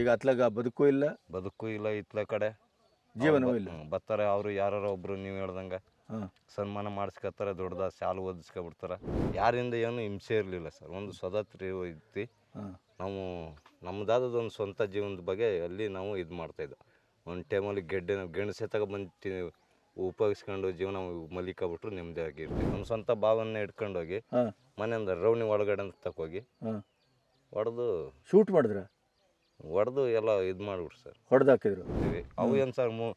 ಈಗ ಅತ್ಲಾಗ ಬದುಕು ಇಲ್ಲ. ಬದುಕು ಇಲ್ಲ ಇತ್ಲ ಕಡೆ. ಜೀವನವೂ ಇಲ್ಲ. ಬರ್ತಾರೆ ಅವರು ಯಾರು ಒಬ್ರು ನೀವು ಹೇಳ್ದಂಗ. ಸನ್ಮಾನ ಮಾಡಿಸ್ಕೊತಾರೆ ದೊಡ್ಡದ ಸಾಲು ಓದಿಸ್ಕೊಬಿಡ್ತಾರೆ ಯಾರಿಂದ ಏನು ಹಿಂಸೆ ಇರಲಿಲ್ಲ ಸರ್. ಒಂದು ಸ್ವತಂತ್ರ ಐತಿ ನಾವು ನಮ್ಮದಾದದೊಂದು ಸ್ವಂತ ಜೀವನದ ಬಗ್ಗೆ ಅಲ್ಲಿ ನಾವು ಇದು ಮಾಡ್ತಾಯಿದ್ದೋ ಒಂದು ಟೈಮಲ್ಲಿ ಗೆಡ್ಡೆ ಗೆಣಸೆ ತಗೊಬಂದು ಉಪಯೋಗಿಸ್ಕೊಂಡು ಜೀವನ ಮಲಿಕೊಬಿಟ್ರು ನೆಮ್ಮದಿಯಾಗಿರ್ತೀವಿ ನಮ್ಮ ಸ್ವಂತ ಭಾವನ ಇಟ್ಕೊಂಡೋಗಿ ಮನೆಯಿಂದ ರೌಣಿ ಒಳಗಡೆ ಅಂತ ತಕೋಗಿ ಹೊಡೆದು ಶೂಟ್ ಮಾಡಿದ್ರ? ಹೊಡೆದು ಎಲ್ಲ ಇದು ಮಾಡಿಬಿಟ್ರು ಸರ್. ಹೊಡೆದಾಕಿದ್ರು. ಇವೆ. ಅವು ಏನು ಸರ್ ಮು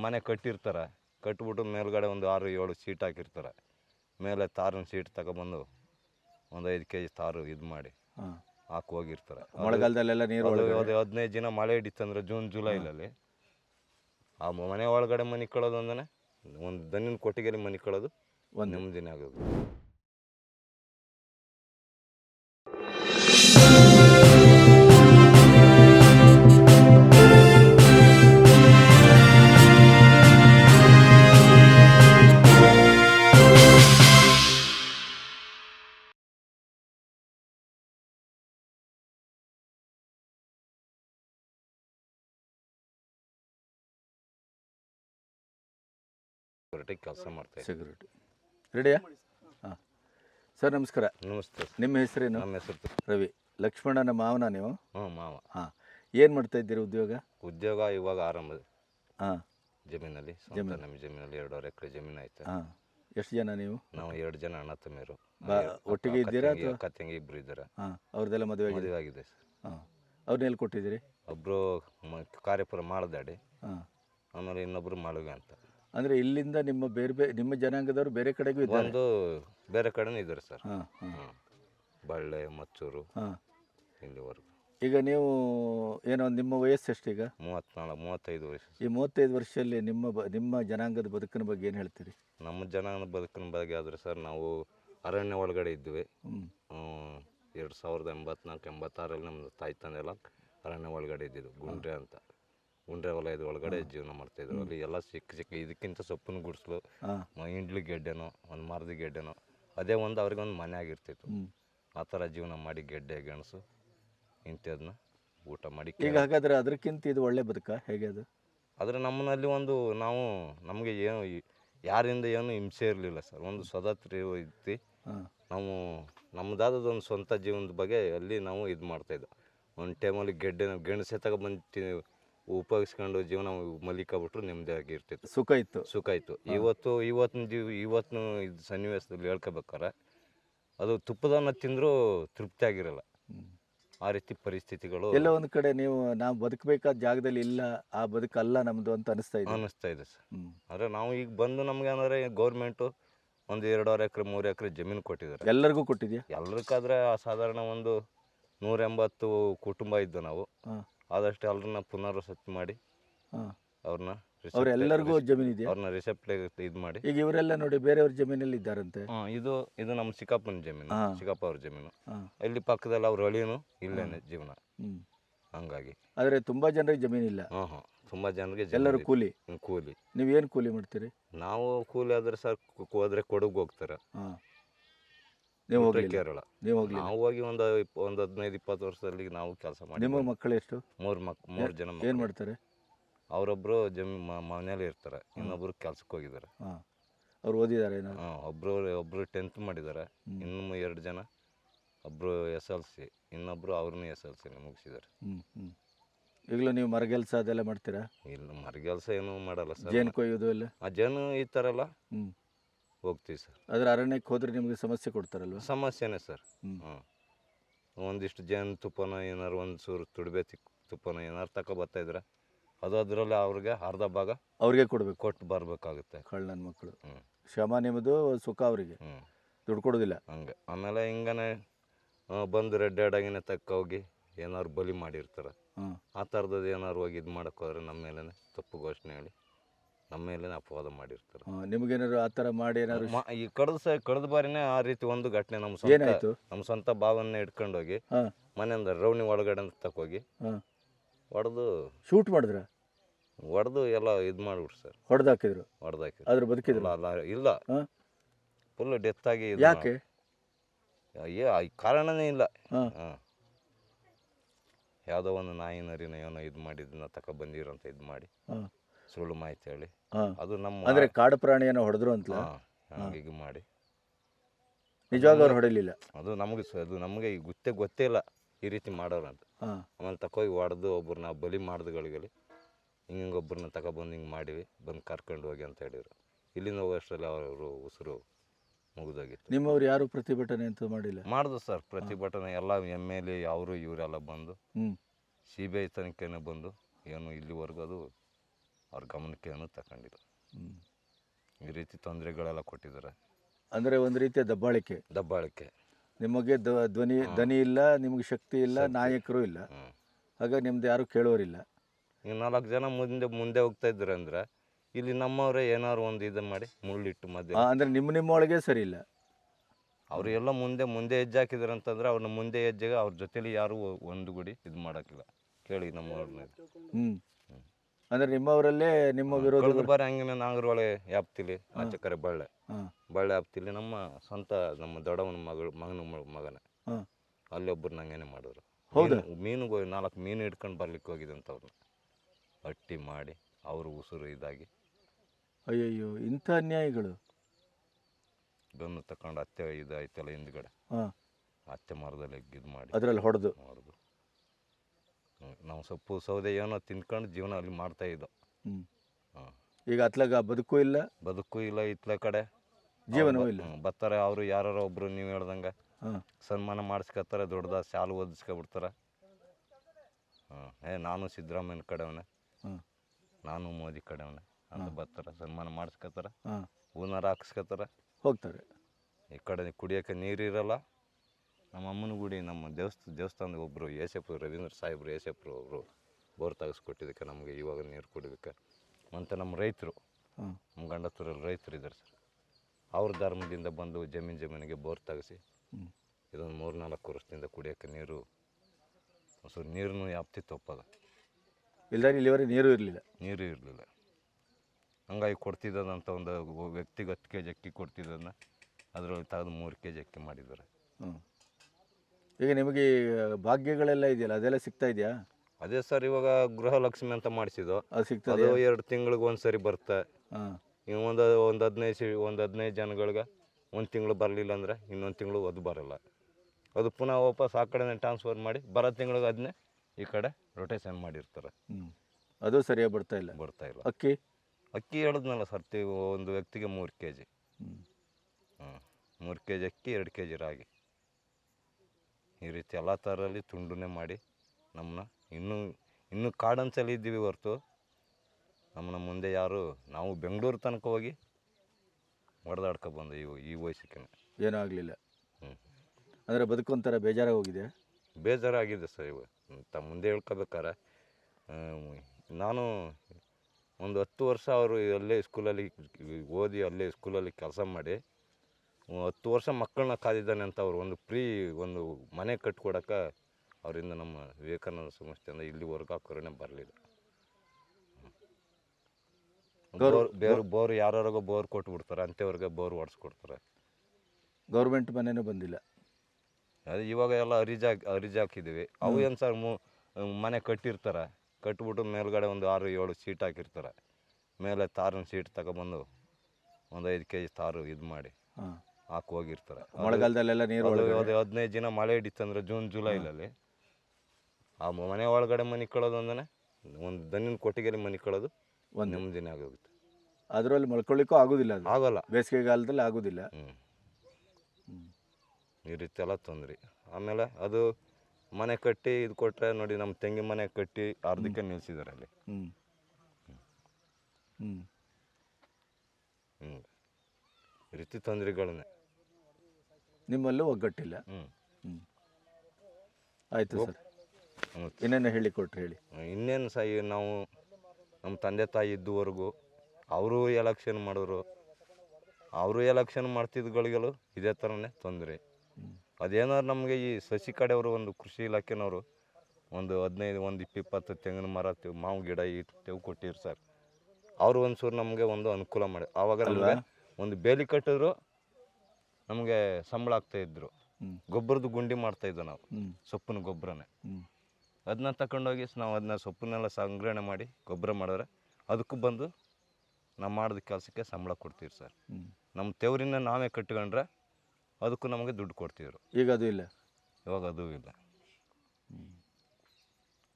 ಮನೆ ಕಟ್ಟಿರ್ತಾರೆ ಕಟ್ಬಿಟ್ಟು ಮೇಲ್ಗಡೆ ಒಂದು ಆರು ಏಳು ಸೀಟ್ ಹಾಕಿರ್ತಾರೆ. ಮೇಲೆ ತಾರಿನ ಸೀಟ್ ತಗೊಬಂದು ಒಂದು ಐದು ಕೆ ಜಿ ತಾರು ಇದು ಮಾಡಿ ಹಾಂ. ಹಾಕಿ ಹೋಗಿರ್ತಾರೆ. ಅದು- ಮಳೆಗಾಲದಲ್ಲೆಲ್ಲ ನೀರು ಅದು ಹದಿನೈದು ದಿನ ಮಳೆ ಹಿಡಿತಂದ್ರೆ ಜೂನ್ ಜುಲೈಲಲ್ಲಿ ಆ ಮನೆ ಒಳಗಡೆ ಮನೆ ಕಳೋದು ಅಂದ್ರೆ ಒಂದು ದನಿನ ಕೊಟ್ಟಿಗೆಲಿ ಮನೆ ಕಳೋದು ಒಂದು ನೆಮ್ಮದಿನೇ ಆಗೋದು. ಕೆಲಸ ಮಾಡ್ತಾ ಸೆಕ್ಯೂರಿಟಿ ರೆಡಿಯಾ ಹಾಂ. ಸರ್ ನಮಸ್ಕಾರ. ನಮಸ್ತೆ. ನಿಮ್ಮ ಹೆಸರೇನು? ನಮ್ಮ ಹೆಸರು ರವಿ. ಲಕ್ಷ್ಮಣನ ಮಾವನ ನೀವು? ಹ್ಞೂ ಮಾವ. ಹಾಂ. ಏನು ಮಾಡ್ತಾ ಇದ್ದೀರಿ ಉದ್ಯೋಗ? ಉದ್ಯೋಗ ಇವಾಗ ಆರಂಭ ಹಾಂ. ಜಮೀನಲ್ಲಿ. ಸ್ವಂತ ನಮ್ಮ ಜಮೀನಲ್ಲಿ ಎರಡೂವರೆ ಎಕರೆ ಜಮೀನು ಐತೆ. ಹಾಂ. ಎಷ್ಟು ಜನ ನೀವು? ನಾವು ಎರಡು ಜನ ಅಣ್ಣ ತಮ್ಮಿರು. ಬಾ ಒಟ್ಟಿಗೆ ಇದ್ದೀರಾ ಅಥವಾ? ಅಕ್ಕ ತಂಗಿ ಇಬ್ರು ಇದ್ದಾರೆ. ಹಾಂ. ಅವ್ರದ್ದೆಲ್ಲ ಮದುವೆ ಆಗಿದೆ? ಮದುವೆ ಆಗಿದೆ ಸರ್. ಹಾಂ. ಅವ್ರನ್ನ ಎಲ್ಲಿ ಕೊಟ್ಟಿದ್ದೀರಿ? ಒಬ್ಬರು ಕಾರ್ಯಪುರ ಮಾಡದಾಡಿ ಹಾಂ. ಆಮೇಲೆ ಇನ್ನೊಬ್ರು ಮಾಳುಗೆ ಅಂತ. ಅಂದರೆ ಇಲ್ಲಿಂದ ನಿಮ್ಮ ಬೇರೆ ಬೇರೆ ನಿಮ್ಮ ಜನಾಂಗದವರು ಬೇರೆ ಕಡೆಗೂ ಇದ್ದಾರೆ. ಒಂದು ಬೇರೆ ಕಡೆನೂ ಇದ್ದಾರೆ ಸರ್. ಹಾಂ ಹಾಂ. ಬಳ್ಳೆ ಮಚ್ಚೂರು ಹಾಂ. ಇಲ್ಲಿವರೆಗೂ. ಈಗ ನೀವು ಏನೋ ನಿಮ್ಮ ವಯಸ್ಸು ಎಷ್ಟೀಗ ಮೂವತ್ನಾಲ್ಕು ಮೂವತ್ತೈದು ವರ್ಷ ಈ ಮೂವತ್ತೈದು ವರ್ಷದಲ್ಲಿ ನಿಮ್ಮ ಬ ನಿಮ್ಮ ಜನಾಂಗದ ಬದುಕಿನ ಬಗ್ಗೆ ಏನು ಹೇಳ್ತೀರಿ? ನಮ್ಮ ಜನಾಂಗದ ಬದುಕಿನ ಬಗ್ಗೆ ಆದರೆ ಸರ್ ನಾವು ಅರಣ್ಯ ಒಳಗಡೆ ಇದ್ವಿ. ಹ್ಞೂ ಎರಡು ಸಾವಿರದ ಎಂಬತ್ನಾಲ್ಕು ಎಂಬತ್ತಾರಲ್ಲಿ ನಮ್ಮ ತಾಯಿ ತಂದೆ ಎಲ್ಲ ಅರಣ್ಯ ಒಳಗಡೆ ಇದ್ದಿದ್ದು ಗುಂಡ್ರೆ ಅಂತ. ಗುಂಡ್ರೆ ವಲಯದ ಒಳಗಡೆ ಜೀವನ ಮಾಡ್ತಾಯಿದ್ರು ಅಲ್ಲಿ ಎಲ್ಲ ಚಿಕ್ಕ ಚಿಕ್ಕ ಇದಕ್ಕಿಂತ ಸೊಪ್ಪಿನ ಗುಡಿಸ್ಲು ಇಂಡ್ಲಿ ಗೆಡ್ಡೆನೋ ಒಂದು ಮರದ ಗೆಡ್ಡೆನೋ ಅದೇ ಒಂದು ಅವ್ರಿಗೊಂದು ಮನೆ ಆಗಿರ್ತಿತ್ತು. ಆ ಥರ ಜೀವನ ಮಾಡಿ ಗೆಡ್ಡೆ ಗೆಣಸು ಇಂಥದನ್ನ ಊಟ ಮಾಡಿ ಈಗ ಹಾಗಾದ್ರೆ ಅದಕ್ಕಿಂತ ಇದು ಒಳ್ಳೆ ಬದುಕ ಹೇಗೆ ಅದು? ಆದರೆ ನಮ್ಮನಲ್ಲಿ ಒಂದು ನಾವು ನಮಗೆ ಏನು ಯಾರಿಂದ ಏನು ಹಿಂಸೆ ಇರಲಿಲ್ಲ ಸರ್. ಒಂದು ಸ್ವತಂತ್ರ ಐತಿ ನಾವು ನಮ್ಮದಾದದೊಂದು ಸ್ವಂತ ಜೀವನದ ಬಗ್ಗೆ ಅಲ್ಲಿ ನಾವು ಇದು ಮಾಡ್ತಾಯಿದ್ದೋ ಒಂದು ಟೈಮಲ್ಲಿ ಗೆಡ್ಡೆ ಗೆಣಸೆ ತಗೊಬಂದು ಉಪಯೋಗಿಸ್ಕೊಂಡು ಜೀವನ ಮಲಿಕೊಬಿಟ್ರು ನೆಮ್ಮದಿಯಾಗಿರ್ತಿತ್ತು ಸುಖ ಇತ್ತು. ಸುಖ ಇತ್ತು. ಇವತ್ತು ಇವತ್ತಿನ ಜೀವ ಇವತ್ತಿನ ಇದು ಸನ್ನಿವೇಶದಲ್ಲಿ ಹೇಳ್ಕೋಬೇಕಾರೆ ಅದು ತುಪ್ಪದನ್ನ ತಿಂದರೂ ತೃಪ್ತಿ ಆಗಿರಲ್ಲ. ಆ ರೀತಿ ಪರಿಸ್ಥಿತಿಗಳು ಎಲ್ಲ ಒಂದು ಕಡೆ ನೀವು ನಾವು ಬದುಕಬೇಕಾದ ಜಾಗದಲ್ಲಿ ಇಲ್ಲ ಆ ಬದುಕಲ್ಲ ನಮ್ದು ಅಂತ ಅನಿಸ್ತಾ ಇದೆ. ಅನಿಸ್ತಾ ಇದೆ ಸರ್. ಆದರೆ ನಾವು ಈಗ ಬಂದು ನಮ್ಗೆ ಏನಂದ್ರೆ ಗೌರ್ಮೆಂಟು ಒಂದು ಎರಡೂವರೆ ಎಕರೆ ಮೂರು ಎಕರೆ ಜಮೀನು ಕೊಟ್ಟಿದ್ದಾರೆ. ಎಲ್ಲರಿಗೂ ಕೊಟ್ಟಿದ್ಯಾ? ಆ ಸಾಧಾರಣ ಒಂದು ನೂರ ಎಂಬತ್ತು ಕುಟುಂಬ ಇದ್ದು ನಾವು. ಆದಷ್ಟು ಎಲ್ಲರನ್ನ ಪುನರ್ವಸತಿ ಮಾಡಿ ಹಾಂ. ಅವ್ರನ್ನ ಅವ್ರೆಲ್ಲರಿಗೂ ಜಮೀನು ಇದೆ ಅವ್ರನ್ನ ರಿಸೆಪ್ಟ್ ಇದು ಮಾಡಿ. ಈಗ ಇವರೆಲ್ಲ ನೋಡಿ ಬೇರೆಯವ್ರ ಜಮೀನಲ್ಲಿ ಇದ್ದಾರಂತೆ. ಹಾಂ ಇದು ಇದು ನಮ್ಮ ಚಿಕ್ಕಪ್ಪನ ಜಮೀನು. ಹಾ. ಚಿಕ್ಕಪ್ಪ ಅವ್ರ ಜಮೀನು. ಅಲ್ಲಿ ಇಲ್ಲಿ ಪಕ್ಕದಲ್ಲಿ ಅವ್ರ ಹಳಿಯೂ ಇಲ್ಲೇನೆ ಜೀವನ. ಹ್ಞೂ ಹಂಗಾಗಿ. ಆದರೆ ತುಂಬ ಜನರಿಗೆ ಜಮೀನಿಲ್ಲ ಹಾಂ ಹಾಂ. ತುಂಬ ಜನರಿಗೆ ಎಲ್ಲರೂ ಕೂಲಿ ಕೂಲಿ. ಹ್ಮ್, ಕೂಲಿ. ನೀವೇನು ಕೂಲಿ ಮಾಡ್ತೀರಿ? ನಾವು ಕೂಲಿ ಆದ್ರೆ ಸರ್ ಹೋದ್ರೆ ಕೊಡಗು ಹೋಗ್ತಾರೆ. ಹಾಂ. ನೀವು ಕೇರಳ. ನೀವು ನಾವು ಹೋಗಿ ಒಂದು ಇಪ್- ಒಂದು ಹದಿನೈದು ಇಪ್ಪತ್ತು ವರ್ಷದಲ್ಲಿ ನಾವು ಕೆಲಸ ಮಾಡಿ ನಿಮ್ಮ ಮಕ್ಕಳು ಎಷ್ಟು? ಮೂರು ಮಕ್ ಮೂರು ಜನ ಏನು ಮಾಡ್ತಾರೆ? ಅವರೊಬ್ರು ಜಮಿ ಮನೇಲಿ ಇರ್ತಾರೆ. ಇನ್ನೊಬ್ರು ಕೆಲ್ಸಕ್ಕೆ ಹೋಗಿದ್ದಾರೆ. ಹಾಂ. ಅವ್ರು ಓದಿದ್ದಾರೆ ಏನಾದ್ರು ಹಾಂ ಒಬ್ರು ಒಬ್ರು ಟೆಂತ್ ಮಾಡಿದ್ದಾರೆ. ಇನ್ನು ಎರಡು ಜನ ಒಬ್ರು ಎಸ್ ಎಲ್ ಸಿ ಇನ್ನೊಬ್ರು ಅವ್ರನ್ನೂ ಎಸ್ ಎಲ್ ಸಿ ಮುಗಿಸಿದ್ದಾರೆ. ಹ್ಞೂ ಹ್ಞೂ ಈಗಲೂ ನೀವು ಮರಗೆಲ್ಸ ಅದೆಲ್ಲ ಮಾಡ್ತೀರಾ? ಇಲ್ಲ ಮರಗೆಲ್ಸ ಏನೂ ಮಾಡಲ್ಲ ಸರ್. ಜೇನು ಕೊಯ್ಯೋದು ಎಲ್ಲ? ಆ ಜೇನು ಈ ಥರ ಎಲ್ಲ? ಹ್ಞೂ ಹೋಗ್ತೀವಿ ಸರ್. ಅದ್ರ ಅರಣ್ಯಕ್ಕೆ ಹೋದ್ರೆ ನಿಮಗೆ ಸಮಸ್ಯೆ ಕೊಡ್ತಾರಲ್ವ? ಸಮಸ್ಯೆನೇ ಸರ್. ಹ್ಮ್. ಹಾಂ ಒಂದಿಷ್ಟು ಜೇನು ತುಪ್ಪನ ಏನಾರು ಒಂದು ಸೂರು ತುಡಿಬೆ ತಿಕ್ ತುಪ್ಪನ ಏನಾರು ತಕೊ ಬರ್ತಾ ಇದ್ರೆ ಅದು ಅದರಲ್ಲಿ ಅವ್ರಿಗೆ ಅರ್ಧ ಭಾಗ ಅವ್ರಿಗೆ ಕೊಡಬೇಕು. ಕೊಟ್ಟು ಬರಬೇಕಾಗುತ್ತೆ. ಕಳ್ಳ ನನ್ನ ಮಕ್ಕಳು. ಹ್ಞೂ ಶ್ರಮ ನಿಮ್ಮದು ಸುಖ ಅವರಿಗೆ. ಹ್ಞೂ ದುಡ್ಡು ಕೊಡೋದಿಲ್ಲ. ಹಂಗೆ. ಆಮೇಲೆ ಹಿಂಗನೆ ಆ, ಬಂದು ರೆಡ್ಡಾಡಾಗಿನ ತಕ್ಕ ಹೋಗಿ ಏನಾದ್ರು ಬಲಿ ಮಾಡಿರ್ತಾರೆ. ಆ ಥರದ್ದು ಏನಾದ್ರು ಹೋಗಿ ಇದು ಮಾಡೋಕ್ಕೋದ್ರೆ ನಮ್ಮ ಮೇಲೇ ತಪ್ಪು ಘೋಷಣೆ ಹೇಳಿ. ನಮ್ಮ ಮೇಲೆ ಅಪವಾದ ಮಾಡಿರ್ತಾರೆ. ನಿಮಗೇನಾದ್ರು ಆ ಥರ ಮಾಡಿ ಏನಾದ್ರು ಮ- ಈ ಕಡದ ಸ ಕಡದ ಬಾರಿನೇ ಆ ರೀತಿ ಒಂದು ಘಟನೆ ನಮ್ಮ ಸ್ವಂತ ಏನಾಯ್ತು? ನಮ್ಮ ಸ್ವಂತ ಭಾವನ್ನ ಇಟ್ಕೊಂಡೋಗಿ ಹಾಂ. ಮನೆಯಿಂದ ರೌಣಿ ಒಳಗಡೆ ಅಂತ ತಕೋಗಿ ಹಾಂ. ಹೊಡೆದು ಶೂಟ್ ಮಾಡಿದ್ರ? ಹೊಡೆದು ಎಲ್ಲ ಇದು ಮಾಡಿಬಿಟ್ರು ಸರ್. ಹೊಡೆದಾಕಿದ್ರು? ಹೊಡೆದಾಕಿ ಆದ್ರೆ ಬದುಕಿದ್ರು? ಇಲ್ಲ. ಹಾಂ. ಫುಲ್ ಡೆತ್ ಆಗಿ ಇದು ಯಾಕೆ? ಮಾಡ್- ಏ ಆ ಕಾರಣನೇ ಇಲ್ಲ. ಹಾಂ. ಹಾಂ. ಯಾವುದೋ ಒಂದು ನಾಯಿ ನರಿನ ಏನೋ ಇದು ಮಾಡಿದ್ದನ್ನ ತಕ ಬಂದಿರಂತ ಇದು ಮಾಡಿ. ಹಾಂ. ಸುಳ್ಳು ಮಾಹಿತಿ ಹೇಳಿ. ಹಾಂ. ಅದು ನಮ್ಮ ಅಂದ್ರೆ ಕಾಡು ಪ್ರಾಣಿಯನ್ನು ಹೊಡೆದ್ರು ಅಂತ ಹೀಗೆ ಮಾಡಿ. ನಿಜವಾಗ ಅವ್ರು ಹೊಡಿಲಿಲ್ಲ? ಅದು ನಮಗೆ ಅದು ನಮಗೆ ಈ ಗೊತ್ತೇ ಗೊತ್ತೇ ಇಲ್ಲ ಈ ರೀತಿ ಮಾಡೋರು ಅಂತ. ಹಾಂ. ಆಮೇಲೆ ತಕೋಗಿ ಹೊಡೆದು ಒಬ್ಬರನ್ನ ಬಲಿ ಮಾಡಿದ್ಗಳಿಗೆ ಹಿಂಗೆ ಒಬ್ಬರನ್ನ ತಗೊಬಂದು ಹಿಂಗೆ ಮಾಡಿವಿ ಬಂದು ಕರ್ಕೊಂಡು ಹೋಗಿ ಅಂತ ಹೇಳಿದ್ರು. ಇಲ್ಲಿಂದ ಹೋಗೋಷ್ಟರಲ್ಲಿ ಅವರು ಉಸಿರು ಮುಗಿದೋಗಿತ್ತು. ನಿಮ್ಮವ್ರು ಯಾರು ಪ್ರತಿಭಟನೆ ಅಂತ ಮಾಡಿಲ್ಲ? ಮಾಡಿದ್ರು ಸರ್ ಪ್ರತಿಭಟನೆ ಎಲ್ಲ ಎಂ ಎಲ್ ಎ ಅವರು ಇವರೆಲ್ಲ ಬಂದು ಸಿ ಬಿ ಐ ತನಿಖೆನೇ ಬಂದು ಏನು ಇಲ್ಲಿವರೆಗೂ ಅದು ಅವ್ರ ಗಮನಕ್ಕೆ ಏನು ತಗೊಂಡಿಲ್ಲ ಹ್ಞೂ ಈ ರೀತಿ ತೊಂದರೆಗಳೆಲ್ಲ ಕೊಟ್ಟಿದ್ದಾರೆ. ಅಂದರೆ ಒಂದು ರೀತಿಯ ದಬ್ಬಾಳಿಕೆ. ದಬ್ಬಾಳಿಕೆ. ನಿಮಗೆ ದ- ಧ್ವನಿ ಧ್ವನಿ ಇಲ್ಲ ನಿಮಗೆ ಶಕ್ತಿ ಇಲ್ಲ ನಾಯಕರು ಇಲ್ಲ. ಹಾಗೆ ಹಾಗಾಗಿ ನಿಮ್ದು ಯಾರು ಕೇಳೋರಿಲ್ಲ. ಈಗ ನಾಲ್ಕು ಜನ ಮುಂದೆ ಮುಂದೆ ಹೋಗ್ತಾ ಇದ್ರೆ ಅಂದ್ರೆ ಇಲ್ಲಿ ನಮ್ಮವರೇ ಏನಾದ್ರು ಒಂದು ಇದನ್ನ ಮಾಡಿ ಮುಳ್ಳಿಟ್ಟು ಮಧ್ಯೆ. ಆ, ಅಂದ್ರೆ ನಿಮ್ಮ ನಿಮ್ಮೊಳಗೆ ಸರಿ ಇಲ್ಲ. ಅವರು ಎಲ್ಲ ಮುಂದೆ ಮುಂದೆ ಹೆಜ್ಜೆ ಹಾಕಿದ್ರೆ ಅಂತಂದ್ರೆ ಅವ್ರನ್ನ ಮುಂದೆ ಹೆಜ್ಜೆಗೆ ಅವ್ರ ಜೊತೆಲಿ ಯಾರು ಒಂದುಗೂಡಿ ಇದು ಮಾಡೋಕ್ಕಿಲ್ಲ. ಕೇಳಿ ನಮ್ಮವ್ರನ್ನ. ಹ್ಮ್. ಅಂದ್ರೆ ನಿಮ್ಮವರಲ್ಲೇ ನಿಮ್ಮ ವಿರೋಧ ಬಾರಿ ಹಂಗೆ ನಾಗರಹೊಳೆ ವ್ಯಾಪ್ತಿಲಿ ಆಚೆ ಕಡೆ ಬಳ್ಳೆ. ಬಳ್ಳೆ ಆಪ್ತಿಲಿ ನಮ್ಮ ಸ್ವಂತ ನಮ್ಮ ದೊಡ್ಡವನ ಮಗಳು ಮಗನ ಮಗನ. ಅಲ್ಲಿ ಒಬ್ಬರು ನಂಗೇನೆ ಮಾಡಿದ್ರು. ಹೌದು? ಮೀನು- ಮೀನಿಗೆ ಹೋಗಿ ನಾಲ್ಕು ಮೀನು ಹಿಡ್ಕೊಂಡು ಬರ್ಲಿಕ್ಕೆ ಹೋಗಿದಂತ ಅವ್ರನ್ನ. ಅಟ್ಟಿ ಮಾಡಿ ಅವರು ಉಸಿರು ಇದಾಗಿ. ಅಯ್ಯಯ್ಯೋ ಇಂಥ ಅನ್ಯಾಯಗಳು. ಗನ್ನು ತಕೊಂಡು ಅತ್ತೆ ಇದಾಯ್ತಲ್ಲ ಐತಲ್ಲ ಹಿಂದ್ಗಡೆ. ಹಾಂ. ಅತ್ತೆ ಮರದಲ್ಲಿ ಇದು ಮಾಡಿ. ಅದರಲ್ಲಿ ಹೊಡೆದು. ಹ್ಮ್. ನಾವು ಸೊಪ್ಪು ಸೌದೆ ಏನೋ ತಿನ್ಕೊಂಡು ಜೀವನ ಅಲ್ಲಿ ಮಾಡ್ತಾ ಇದ್ದೋ. ಹ್ಞೂ ಹಾಂ. ಈಗ ಅತ್ಲಾಗ ಬದುಕು ಇಲ್ಲ? ಬದುಕು ಇಲ್ಲ ಇತ್ಲ ಕಡೆ. ಜೀವನವೂ ಇಲ್ಲ. ಬರ್ತಾರೆ ಅವರು ಯಾರು ಒಬ್ರು ನೀವು ಹೇಳ್ದಂಗೆ. ಹಾಂ. ಸನ್ಮಾನ ಮಾಡಿಸ್ಕೊತಾರೆ ದೊಡ್ಡದ ಶಾಲು ಓದಿಸ್ಕೊಬಿಡ್ತಾರೆ ಹಾಂ ಏ ನಾನು ಸಿದ್ದರಾಮಯ್ಯನ ಕಡೆವನೆ. ಹಾಂ. ನಾನು ಮೋದಿ ಕಡೆವನೆ. ಅಂತ ಬರ್ತಾರೆ ಸನ್ಮಾನ ಮಾಡಿಸ್ಕೊತಾರೆ ಹೂನಾರ ಹಾಕಿಸ್ಕೊತಾರೆ ಹೋಗ್ತಾರೆ. ಈ ಕಡೆ ಕುಡಿಯೋಕ್ಕೆ ನೀರಿರಲ್ಲ ಇರಲ್ಲ. ನಮ್ಮ ಅಮ್ಮನ ಗುಡಿ ನಮ್ಮ ದೇವಸ್ಥ ದೇವಸ್ಥಾನದ ಒಬ್ಬರು ಏಸಪ್ಪ ರವೀಂದ್ರ ಸಾಹೇಬ್ರು ಯೇಸಪ್ಪರು ಅವರು ಬೋರ್ ತೆಗೆಸ್ಕೊಟ್ಟಿದ್ದಕ್ಕೆ ನಮಗೆ ಇವಾಗ ನೀರು ಕುಡಿದಕ್ಕೆ ಮತ್ತು ನಮ್ಮ ರೈತರು ನಮ್ಮ ಗಂಡತ್ತೂರಲ್ಲಿ ರೈತರು ಇದ್ದಾರೆ ಸರ್. ಅವ್ರ ಧರ್ಮದಿಂದ ಬಂದು ಜಮೀನು ಜಮೀನಿಗೆ ಬೋರ್ ತೆಗೆಸಿ ಇದೊಂದು ಮೂರು ನಾಲ್ಕು ವರ್ಷದಿಂದ ಕುಡಿಯೋಕ್ಕೆ ನೀರು ಸೊ ನೀರನ್ನು ವ್ಯಾಪ್ತಿ ತಪ್ಪದ ಇಲ್ಲ ಇಲ್ಲಿವರೆಗೆ ನೀರು ಇರಲಿಲ್ಲ. ನೀರು ಇರಲಿಲ್ಲ. ಹಂಗಾಗಿ ಕೊಡ್ತಿದ್ದದಂತ ಒಂದು ವ್ಯಕ್ತಿಗೆ ಹತ್ತು ಕೆ ಜಿ ಅಕ್ಕಿ ಕೊಡ್ತಿದ್ದನ್ನು ಅದರಲ್ಲಿ ತೆಗೆದು ಮೂರು ಕೆ ಜಿ ಅಕ್ಕಿ ಮಾಡಿದ್ದಾರೆ. ಹ್ಞೂ ಈಗ ನಿಮಗೆ ಭಾಗ್ಯಗಳೆಲ್ಲ ಇದೆಯಲ್ಲ ಅದೆಲ್ಲ ಸಿಗ್ತಾ ಇದೆಯಾ? ಅದೇ ಸರ್ ಇವಾಗ ಗೃಹಲಕ್ಷ್ಮಿ ಅಂತ ಮಾಡಿಸಿದ್ದು. ಅದು ಸಿಗ್ತದೆ ಅದು ಎರಡು ತಿಂಗಳಿಗೆ ಒಂದು ಸರಿ ಬರುತ್ತೆ. ಹಾಂ ಇನ್ನು ಒಂದು ಒಂದು ಹದಿನೈದು ಸಿ ಒಂದು ಹದಿನೈದು ಜನಗಳಿಗೆ ಒಂದು ತಿಂಗಳು ಬರಲಿಲ್ಲ ಅಂದರೆ ಇನ್ನೊಂದು ತಿಂಗಳು ಅದು ಬರಲ್ಲ. ಅದು ಪುನಃ ವಾಪಸ್ ಆ ಕಡೆನೇ ಟ್ರಾನ್ಸ್ಫರ್ ಮಾಡಿ ಬರೋ ತಿಂಗಳಿಗೆ ಅದನ್ನೇ ಈ ಕಡೆ ರೊಟೇಷನ್ ಮಾಡಿರ್ತಾರೆ. ಹ್ಞೂ ಅದು ಸರಿಯಾಗಿ ಬರ್ತಾ ಇಲ್ಲ? ಬರ್ತಾ ಇಲ್ಲ. ಅಕ್ಕಿ? ಅಕ್ಕಿ ಹೇಳಿದ್ನಲ್ಲ ಸರ್ ತಿ- ಒಂದು ವ್ಯಕ್ತಿಗೆ ಮೂರು ಕೆ ಜಿ ಹ್ಞೂ ಮೂರು ಕೆ ಜಿ ಅಕ್ಕಿ ಎರಡು ಕೆ ಜಿ ರಾಗಿ. ಈ ರೀತಿ ಎಲ್ಲ ಥರಲ್ಲಿ ತುಂಡುನೇ ಮಾಡಿ ನಮ್ಮನ್ನ ಇನ್ನೂ ಇನ್ನೂ ಕಾಡಂಚಲ್ಲಿ ಇದ್ದೀವಿ ಹೊರತು. ನಮ್ಮನ್ನ ಮುಂದೆ ಯಾರು ನಾವು ಬೆಂಗಳೂರು ತನಕ ಹೋಗಿ ಹೊಡೆದಾಡ್ಕೊ ಬಂದು ಈ ಈ ವಯಸ್ಸಿಗೆ ಏನೂ ಆಗಲಿಲ್ಲ ಹ್ಞೂ ಅಂದರೆ ಬದುಕೊಂಥರ ಬೇಜಾರಾಗಿ ಹೋಗಿದೆ ಬೇಜಾರಾಗಿದೆ ಸರ್ ಇವ. ತಮ್ಮ ಮುಂದೆ ಹೇಳ್ಕೊಬೇಕಾರೆ ನಾನು ಒಂದು ಹತ್ತು ವರ್ಷ ಅವರು ಅಲ್ಲೇ ಸ್ಕೂಲಲ್ಲಿ ಓದಿ ಅಲ್ಲೇ ಸ್ಕೂಲಲ್ಲಿ ಕೆಲಸ ಮಾಡಿ ಹತ್ತು ವರ್ಷ ಮಕ್ಕಳನ್ನ ಕಾದಿದ್ದಾನೆ ಅಂತ ಅವ್ರು ಒಂದು ಪ್ರೀ ಒಂದು ಮನೆ ಕಟ್ಕೊಡಕ್ಕೆ ಅವರಿಂದ ನಮ್ಮ ವಿವೇಕಾನಂದ ಸಂಸ್ಥೆಯಿಂದ ಇಲ್ಲಿವರೆಗೂ ಆ ಕರುಣೆ ಬರಲಿಲ್ಲ. ಬೋರ್ ಬೇರೆ ಬೋರ್ ಯಾರ್ಯಾರಿಗೋ ಬೋರ್ ಕೊಟ್ಬಿಡ್ತಾರೆ ಅಂಥವ್ರಿಗೆ ಬೋರ್ ಹೊಡ್ಸ್ಕೊಡ್ತಾರೆ. ಗೌರ್ಮೆಂಟ್ ಮನೆಯೂ ಬಂದಿಲ್ಲ. ಅದೇ ಇವಾಗ ಎಲ್ಲ ಅರ್ಜಿ ಹಾಕಿ ಅರಿಜ್ ಹಾಕಿದ್ದೀವಿ ಅವು ಏನು ಸರ್ ಮು ಮನೆ ಕಟ್ಟಿರ್ತಾರೆ ಕಟ್ಬಿಟ್ಟು ಮೇಲ್ಗಡೆ ಒಂದು ಆರು ಏಳು ಸೀಟ್ ಹಾಕಿರ್ತಾರೆ. ಮೇಲೆ ತಾರಿನ ಸೀಟ್ ತಗೊಬಂದು ಒಂದು ಐದು ಕೆ ಜಿ ತಾರು ಇದು ಮಾಡಿ ಹಾಂ ಹಾಕಿ ಹೋಗಿರ್ತಾರೆ ಮಳೆಗಾಲದಲ್ಲೆಲ್ಲ ನೀರು ಒಳಗೆ ಹದಿನೈದು ದಿನ ಮಳೆ ಹಿಡಿತಂದ್ರೆ ಜೂನ್ ಜುಲೈಲಲ್ಲಿ. ಆ ಮನೆ ಒಳಗಡೆ ಮನೆ ಕಳೋದು ಅಂದ್ರೆ ಒಂದು ದನ್ನಿನ ಕೊಟ್ಟಿಗೆಲಿ ಮನೆ ಕಳೋದು ಒಂದು. ನೆಮ್ಮದಿನೇ ಆಗೋಗುತ್ತೆ. ಅದರಲ್ಲಿ ಮಲ್ಕೊಳ್ಳಿಕ್ಕೂ ಆಗೋದಿಲ್ಲ ಆಗೋಲ್ಲ. ಬೇಸಿಗೆಗಾಲದಲ್ಲಿ ಆಗೋದಿಲ್ಲ. ಈ ರೀತಿ ಎಲ್ಲ ತೊಂದ್ರೆ. ಆಮೇಲೆ ಅದು ಮನೆ ಕಟ್ಟಿ ಇದು ಕೊಟ್ಟರೆ ನೋಡಿ ನಮ್ಮ ತೆಂಗಿನ ಮನೆ ಕಟ್ಟಿ ಅರ್ಧಕ್ಕೆ ನಿಲ್ಸಿದ್ದಾರೆ ಅಲ್ಲಿ. ಹ್ಞೂ ಹ್ಞೂ ಹ್ಞೂ ಈ ರೀತಿ ತೊಂದರೆಗಳನ್ನೇ. ನಿಮ್ಮಲ್ಲೂ ಒಗ್ಗಟ್ಟಿಲ್ಲ. ಹ್ಞೂ ಹ್ಞೂ ಆಯಿತು ಸರ್. ಇನ್ನೇನು ಹೇಳಿ ಕೊಟ್ಟರೆ ಹೇಳಿ. ಇನ್ನೇನು ಸಹ ಈ ನಾವು ನಮ್ಮ ತಂದೆ ತಾಯಿ ಇದ್ದುವರೆಗೂ ಅವರು ಎಲೆಕ್ಷನ್ ಮಾಡಿದ್ರು ಅವರು ಎಲೆಕ್ಷನ್ ಮಾಡ್ತಿದ್ಗಳಿಗೆಲ್ಲೂ ಇದೇ ಥರನೇ ತೊಂದರೆ. ಅದೇನಾದ್ರು ನಮಗೆ ಈ ಸಸಿ ಕಡೆಯವರು ಒಂದು ಕೃಷಿ ಇಲಾಖೆನವರು ಒಂದು ಹದಿನೈದು ಒಂದು ಇಪ್ಪ ಇಪ್ಪತ್ತು ತೆಂಗಿನ ಮರ ತೆವ್- ಮಾವು ಗಿಡ ಈ ತೆವ್ ಕೊಟ್ಟಿರು ಸರ್. ಅವರು ಒಂದು ಸೂರು ನಮಗೆ ಒಂದು ಅನುಕೂಲ ಮಾಡಿ. ಆವಾಗ ಒಂದು ಬೇಲಿ ಕಟ್ಟಿದ್ರು ನಮಗೆ ಸಂಬಳ ಆಗ್ತಾ ಇದ್ರು. ಗೊಬ್ಬರದ ಗುಂಡಿ ಮಾಡ್ತಾ ಇದ್ವು ನಾವು. ಸೊಪ್ಪಿನ ಗೊಬ್ಬರನೇ. ಅದನ್ನ ತಗೊಂಡೋಗಿ ನಾವು ಅದನ್ನ ಸೊಪ್ಪನ್ನೆಲ್ಲ ಸಂಗ್ರಹಣೆ ಮಾಡಿ ಗೊಬ್ಬರ ಮಾಡಿದ್ರೆ ಅದಕ್ಕೂ ಬಂದು ನಾವು ಮಾಡಿದ ಕೆಲಸಕ್ಕೆ ಸಂಬಳ ಕೊಡ್ತೀವಿ ಸರ್. ನಮ್ಮ ತೆವರಿನ ನಾವೇ ಕಟ್ಕೊಂಡ್ರೆ ಅದಕ್ಕೂ ನಮಗೆ ದುಡ್ಡು ಕೊಡ್ತಿದ್ರು ಈಗ ಅದು ಇಲ್ಲ? ಇವಾಗ ಅದು ಇಲ್ಲ.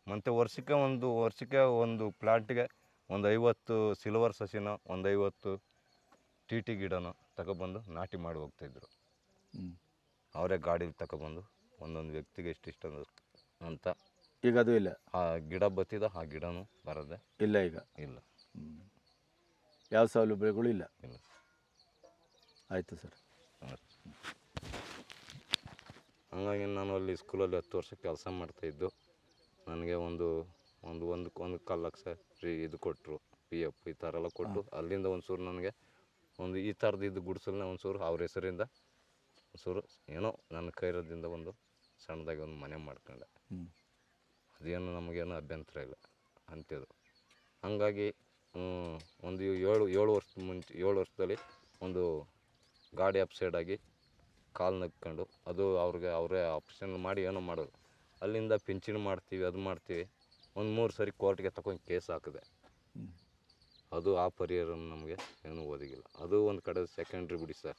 ಮತ್ತು ವರ್ಷಕ್ಕೆ ಒಂದು ವರ್ಷಕ್ಕೆ ಒಂದು ಪ್ಲಾಂಟಿಗೆ ಒಂದು ಐವತ್ತು ಸಿಲ್ವರ್ ಸಸಿನ ಒಂದು ಐವತ್ತು ಟಿ ಟಿ ಗಿಡನ ತಗೊಬಂದು ನಾಟಿ ಮಾಡಿ ಹೋಗ್ತಾಯಿದ್ರು ಅವರೇ ಗಾಡೀಲಿ ತಗೊಬಂದು ಒಂದೊಂದು ವ್ಯಕ್ತಿಗೆ ಇಷ್ಟಿಷ್ಟು ಅಂತ. ಈಗ ಅದು ಇಲ್ಲ? ಆ ಗಿಡ ಬತ್ತಿದ ಆ ಗಿಡನೂ ಬರದೆ ಇಲ್ಲ ಈಗ? ಇಲ್ಲ. ಯಾವ ಸೌಲಭ್ಯಗಳು ಇಲ್ಲ? ಇಲ್ಲ. ಆಯಿತು ಸರ್. ಹಂಗಾಗಿ ನಾನು ಅಲ್ಲಿ ಸ್ಕೂಲಲ್ಲಿ ಹತ್ತು ವರ್ಷ ಕೆಲಸ ಮಾಡ್ತಾಯಿದ್ದು ನನಗೆ ಒಂದು ಒಂದು ಒಂದು ಒಂದು ಕಾಲು ಲಕ್ಷ ಫ್ರೀ ಇದು ಕೊಟ್ಟರು ಪಿ ಎಫ್ ಈ ಥರ ಎಲ್ಲ ಕೊಟ್ಟು ಅಲ್ಲಿಂದ ಒಂದು ಸೂರು ನನಗೆ ಒಂದು ಈ ಥರದ್ದು ಇದು ಒಂದು ಸೂರು ಅವ್ರ ಹೆಸರಿಂದ ಒಂಚೂರು ಚೂರು ಏನೋ ನನ್ನ ಕೈರೋದ್ರಿಂದ ಒಂದು ಸಣ್ಣದಾಗಿ ಒಂದು ಮನೆ ಮಾಡ್ಕೊಂಡೆ. ಅದೇನು ನಮಗೇನು ಅಭ್ಯಂತರ ಇಲ್ಲ ಅಂತೇಳಿ ಹಂಗಾಗಿ ಒಂದು ಏಳು ಏಳು ವರ್ಷದ ಮುಂಚೆ ಏಳು ವರ್ಷದಲ್ಲಿ ಒಂದು ಗಾಡಿ ಅಪ್ಸೈಡ್ ಆಗಿ ಕಾಲು ನಕ್ಕೊಂಡು ಅದು ಅವ್ರಿಗೆ ಅವರೇ ಆಪ್ಷನ್ ಮಾಡಿ ಏನೋ ಮಾಡೋದು ಅಲ್ಲಿಂದ ಪಿಂಚಣಿ ಮಾಡ್ತೀವಿ ಅದು ಮಾಡ್ತೀವಿ. ಒಂದು ಮೂರು ಸರಿ ಕೋರ್ಟ್ಗೆ ತಗೊಂಡು ಕೇಸ್ ಹಾಕಿದೆ. ಅದು ಆ ಪರಿಹಾರ ನಮಗೆ ಏನೂ ಒದಗಿಲ್ಲ ಅದು ಒಂದು ಕಡೆ ಸೆಕೆಂಡ್ರಿ ಬಿಡಿ ಸರ್.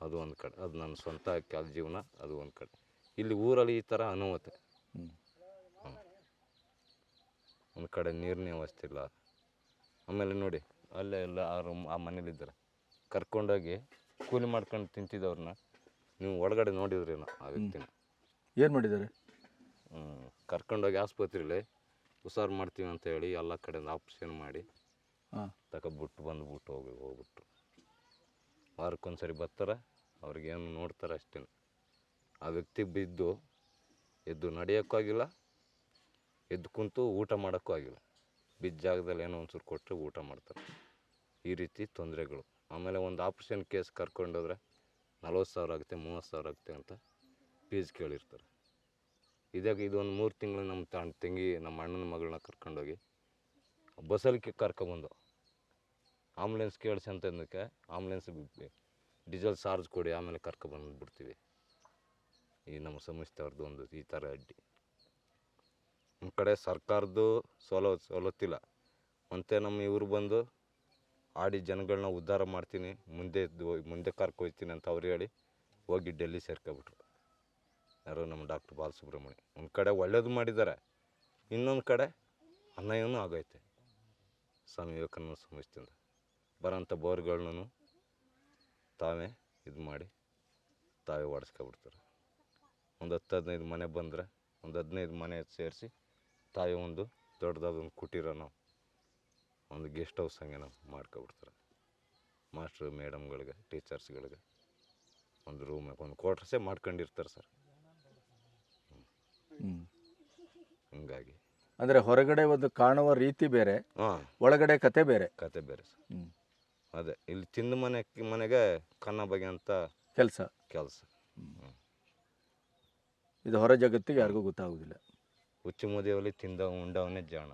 ಅದು ಒಂದು ಕಡೆ ಅದು ನನ್ನ ಸ್ವಂತ ಕೆಲ ಜೀವನ ಅದು ಒಂದು ಕಡೆ. ಇಲ್ಲಿ ಊರಲ್ಲಿ ಈ ಥರ ಅನುಮತಿ ಹ್ಞೂ ಒಂದು ಕಡೆ ನೀರಿನ ವ್ಯವಸ್ಥೆ ಇಲ್ಲ. ಆಮೇಲೆ ನೋಡಿ ಅಲ್ಲೇ ಎಲ್ಲ ಆ ರೂಮ್ ಆ ಮನೇಲಿದ್ದಾರೆ. ಕರ್ಕೊಂಡೋಗಿ ಕೂಲಿ ಮಾಡ್ಕೊಂಡು ತಿಂತಿದ್ದವ್ರನ್ನ ನೀವು ಒಳಗಡೆ ನೋಡಿದ್ರೇನೋ ಆ ವ್ಯಕ್ತಿನ. ಏನು ಮಾಡಿದ್ದಾರೆ? ಹ್ಞೂ ಕರ್ಕೊಂಡೋಗಿ ಆಸ್ಪತ್ರೆಯಲ್ಲಿ ಹುಷಾರು ಮಾಡ್ತೀವಿ ಅಂತ ಹೇಳಿ ಎಲ್ಲ ಕಡೆಯಿಂದ ಆಪ್ಷನ್ ಮಾಡಿ ತಗೊಬಿಟ್ಟು ಬಂದುಬಿಟ್ಟು ಹೋಗಿ ಹೋಗ್ಬಿಟ್ರು. ವಾರಕ್ಕೊಂದ್ಸರಿ ಬರ್ತಾರೆ, ಅವ್ರಿಗೇನು ನೋಡ್ತಾರೆ ಅಷ್ಟೇ. ಆ ವ್ಯಕ್ತಿ ಬಿದ್ದು ಎದ್ದು ನಡೆಯೋಕ್ಕೂ ಆಗಿಲ್ಲ, ಎದ್ದು ಕುಂತು ಊಟ ಮಾಡೋಕ್ಕೂ ಆಗಿಲ್ಲ. ಬಿದ್ದ ಜಾಗದಲ್ಲಿ ಏನೋ ಒಂಚೂರು ಕೊಟ್ಟರೆ ಊಟ ಮಾಡ್ತಾರೆ. ಈ ರೀತಿ ತೊಂದರೆಗಳು. ಆಮೇಲೆ ಒಂದು ಆಪ್ರೇಷನ್ ಕೇಸ್ ಕರ್ಕೊಂಡೋದ್ರೆ ನಲ್ವತ್ತು ಸಾವಿರ ಆಗುತ್ತೆ, ಮೂವತ್ತು ಸಾವಿರ ಆಗುತ್ತೆ ಅಂತ ಫೀಸ್ ಕೇಳಿರ್ತಾರೆ. ಇದಾಗ ಇದೊಂದು ಮೂರು ತಿಂಗಳು ನಮ್ಮ ತಂಗಿ, ನಮ್ಮ ಅಣ್ಣನ ಮಗಳನ್ನ ಕರ್ಕೊಂಡೋಗಿ ಬಸ್ಸಲ್ಲಿ ಕರ್ಕೊಬಂದು ಆಂಬುಲೆನ್ಸ್ ಕೇಳಿಸಿ ಅಂತ ಅಂದಕ್ಕೆ ಆಂಬುಲೆನ್ಸ್ ಡೀಸೆಲ್ ಚಾರ್ಜ್ ಕೊಡಿ, ಆಮೇಲೆ ಕರ್ಕೊಬಂದು ಬಿಡ್ತೀವಿ. ಈ ನಮ್ಮ ಸಂಸ್ಥೆಯವ್ರದ್ದು ಒಂದು ಈ ಥರ ಅಡ್ಡಿ. ನಮ್ಮ ಕಡೆ ಸರ್ಕಾರದ್ದು ಸೋಲೋ ಸವಲತ್ತಿಲ್ಲ ಮತ್ತು ನಮ್ಮ ಇವರು ಬಂದು ಆಡಿ ಜನಗಳನ್ನ ಉದ್ಧಾರ ಮಾಡ್ತೀನಿ, ಮುಂದೆ ಮುಂದೆ ಕರ್ಕೊಯ್ತೀನಿ ಅಂತ ಅವ್ರು ಹೇಳಿ ಹೋಗಿ ಡೆಲ್ಲಿ ಸೇರ್ಕೊಬಿಟ್ರು. ಯಾರು ನಮ್ಮ ಡಾಕ್ಟರ್ ಬಾಲಸುಬ್ರಹ್ಮಣ್ಯ. ಒಂದು ಕಡೆ ಒಳ್ಳೇದು ಮಾಡಿದ್ದಾರೆ, ಇನ್ನೊಂದು ಕಡೆ ಅನ್ಯಾಯವೂ ಆಗೈತೆ. ಸ್ವಾಮಿ ವಿವೇಕಾನಂದ ಸಂಸ್ಥೆಯಿಂದ. ಬರೋಂಥ ಬೋರ್ಗಳನ್ನೂ ತಾವೇ ಇದು ಮಾಡಿ ತಾವೇ ಒಡೆಸ್ಕೊಬಿಡ್ತಾರೆ ಒಂದು ಹತ್ತು ಹದಿನೈದು ಮನೆ ಬಂದರೆ ಒಂದು ಹದಿನೈದು ಮನೆ ಸೇರಿಸಿ ತಾವೇ ಒಂದು ದೊಡ್ಡದಾದ ಒಂದು ಕುಟೀರನೋ ಒಂದು ಗೆಸ್ಟ್ ಹೌಸ್ ಹಂಗೆ ನಾವು ಮಾಡ್ಕೊಬಿಡ್ತಾರೆ. ಮಾಸ್ಟ್ರು ಮೇಡಮ್ಗಳಿಗೆ ಟೀಚರ್ಸ್ಗಳಿಗೆ ಒಂದು ರೂಮ್ ಒಂದು ಕ್ವಾರ್ಟರ್ಸೇ ಮಾಡ್ಕೊಂಡಿರ್ತಾರೆ ಸರ್. ಹ್ಞೂ ಹಿಂಗಾಗಿ. ಅಂದರೆ ಹೊರಗಡೆ ಒಂದು ಕಾಣುವ ರೀತಿ ಬೇರೆ ಹಾಂ. ಒಳಗಡೆ ಕತೆ ಬೇರೆ. ಕತೆ ಬೇರೆ ಸರ್. ಹ್ಞೂ ಅದೇ ಇಲ್ಲಿ ತಿಂದ ಮನೆ ಮನೆಗೆ ಕನ್ನ ಬಗೆ ಅಂತ ಕೆಲಸ. ಕೆಲಸ. ಇದು ಹೊರ ಜಗತ್ತಿಗೆ ಯಾರಿಗೂ ಗೊತ್ತಾಗೋದಿಲ್ಲ. ಹುಚ್ಚು ಮದುವೆಯಲ್ಲಿ ತಿಂದ ಉಂಡವನೇ ಜಾಣ.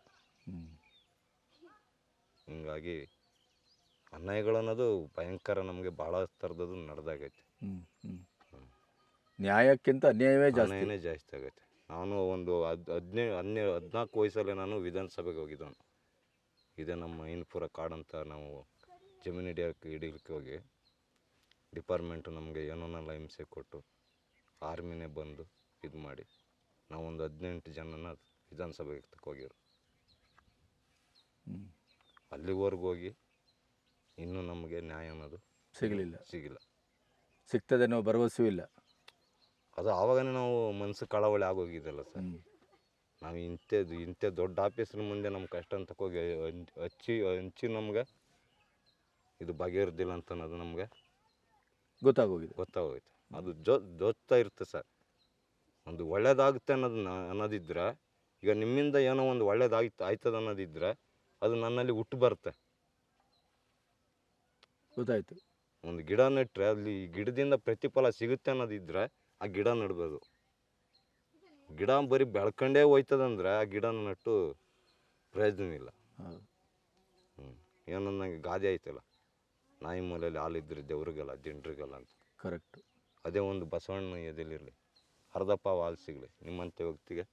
ಹಿಂಗಾಗಿ ಅನ್ಯಾಯಗಳು ಅನ್ನೋದು ಭಯಂಕರ ನಮಗೆ ಭಾಳ ಥರದ್ದು ನಡೆದಾಗೈತೆ. ನ್ಯಾಯಕ್ಕಿಂತ ಅನ್ಯಾಯವೇ ಜಾಸ್ತಿ. ಅನ್ಯಾಯನೇ ಜಾಸ್ತಿ ಆಗೈತೆ. ನಾನು ಒಂದು ಹದ್ ಹದಿನೈದು ಹನ್ನೆರಡು ಹದಿನಾಲ್ಕು ವಯಸ್ಸಲ್ಲಿ ನಾನು ವಿಧಾನಸಭೆಗೆ ಹೋಗಿದ್ದವನು. ಇದೆ ನಮ್ಮ ಇನ್ಪುರ ಕಾಡಂತ ನಾವು ಜಮೀನು ಹಿಡಿಯೋಕ್ಕೆ ಹಿಡಿಲಿಕ್ಕೆ ಹೋಗಿ ಡಿಪಾರ್ಟ್ಮೆಂಟು ನಮಗೆ ಏನೋನೆಲ್ಲ ಹಿಂಸೆ ಕೊಟ್ಟು ಆರ್ಮಿನೇ ಬಂದು ಇದು ಮಾಡಿ ನಾವೊಂದು ಹದಿನೆಂಟು ಜನನ ವಿಧಾನಸಭೆಗೆ ತಕ್ಕೋಗಿರು ಅಲ್ಲಿವರೆಗೂ ಹೋಗಿ ಇನ್ನೂ ನಮಗೆ ನ್ಯಾಯ ಅನ್ನೋದು ಸಿಗಲಿಲ್ಲ. ಸಿಗಿಲ್ಲ. ಸಿಗ್ತದೆ ನಾವು ಭರವಸೆ ಇಲ್ಲ. ಅದು ಆವಾಗನೇ ನಾವು ಮನಸ್ಸು ಕಳವಳಿ ಆಗೋಗಿದ್ದಲ್ಲ ಸರ್. ನಾವು ಇಂಥದ್ದು ಇಂಥ ದೊಡ್ಡ ಆಫೀಸ್ರ ಮುಂದೆ ನಮ್ಮ ಕಷ್ಟ ಅಂತ ಹೋಗಿ ಹಂಚ್- ಹಚ್ಚಿ ಹಂಚಿ ನಮ್ಗೆ ಇದು ಬಗೆಹರಿದಿಲ್ಲ ಅಂತ ಅನ್ನೋದು ನಮಗೆ. ಗೊತ್ತಾಗೋಗಿದೆ. ಗೊತ್ತಾಗೋಯ್ತು. ಅದು ಜೊ ಜೋಚ್ತಾ ಇರುತ್ತೆ ಸರ್. ಒಂದು ಒಳ್ಳೇದಾಗುತ್ತೆ ಅನ್ನೋದನ್ನ ಅನ್ನೋದಿದ್ರೆ ಈಗ ನಿಮ್ಮಿಂದ ಏನೋ ಒಂದು ಒಳ್ಳೇದಾಯ್ತು ಆಯ್ತದ ಅನ್ನೋದಿದ್ರೆ ಅದು ನನ್ನಲ್ಲಿ ಹುಟ್ಟು ಬರುತ್ತೆ. ಗೊತ್ತಾಯ್ತು. ಒಂದು ಗಿಡ ನೆಟ್ಟರೆ ಅಲ್ಲಿ ಗಿಡದಿಂದ ಪ್ರತಿಫಲ ಸಿಗುತ್ತೆ ಅನ್ನೋದಿದ್ರೆ ಆ ಗಿಡ ನೆಡ್ಬೋದು. ಗಿಡ ಬರೀ ಬೆಳ್ಕೊಂಡೇ ಹೋಯ್ತದಂದ್ರೆ ಆ ಗಿಡನ ನೆಟ್ಟು ಪ್ರಯೋಜನ ಇಲ್ಲ ಹ್ಞೂ ಏನೋ ನಂಗೆ ಗಾದೆ ಐತಲ್ಲ ನಾಯಿ ಮೂಲೆಯಲ್ಲಿ ಹಾಲಿದ್ರೆ ದೇವ್ರಿಗಲ್ಲ ದಿಂಡ್ರಿಗಲ್ಲ ಅಂತ. ಕರೆಕ್ಟ್ ಅದೇ ಒಂದು ಬಸವಣ್ಣ ಎದೆಲಿರಲಿ ಅರ್ಧ ಪಾವು ಹಾಲು ಸಿಗಲಿ ನಿಮ್ಮಂಥ ವ್ಯಕ್ತಿಗೆ.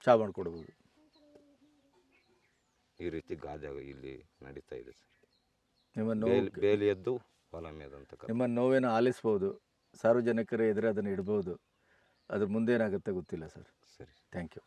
ಚಾ ಮಾಡಿಕೊಡ್ಬೋದು. ಈ ರೀತಿ ಗಾದೆ ಇಲ್ಲಿ ನಡೀತಾ ಇದೆ ಸರ್. ನಿಮ್ಮ ಬೇಲಿ ನೋವು ಬೇಲಿ ಎದ್ದು ಹೊಲ ಮೇದಂತ ಕಥೆ. ನಿಮ್ಮ ನೋವೇನು ಆಲಿಸ್ಬೋದು. ಸಾರ್ವಜನಿಕರೇ ಎದುರು ಅದನ್ನು ಇಡ್ಬೋದು. ಅದ್ರ ಮುಂದೇನಾಗುತ್ತೆ ಗೊತ್ತಿಲ್ಲ ಸರ್. ಸರಿ. Thank you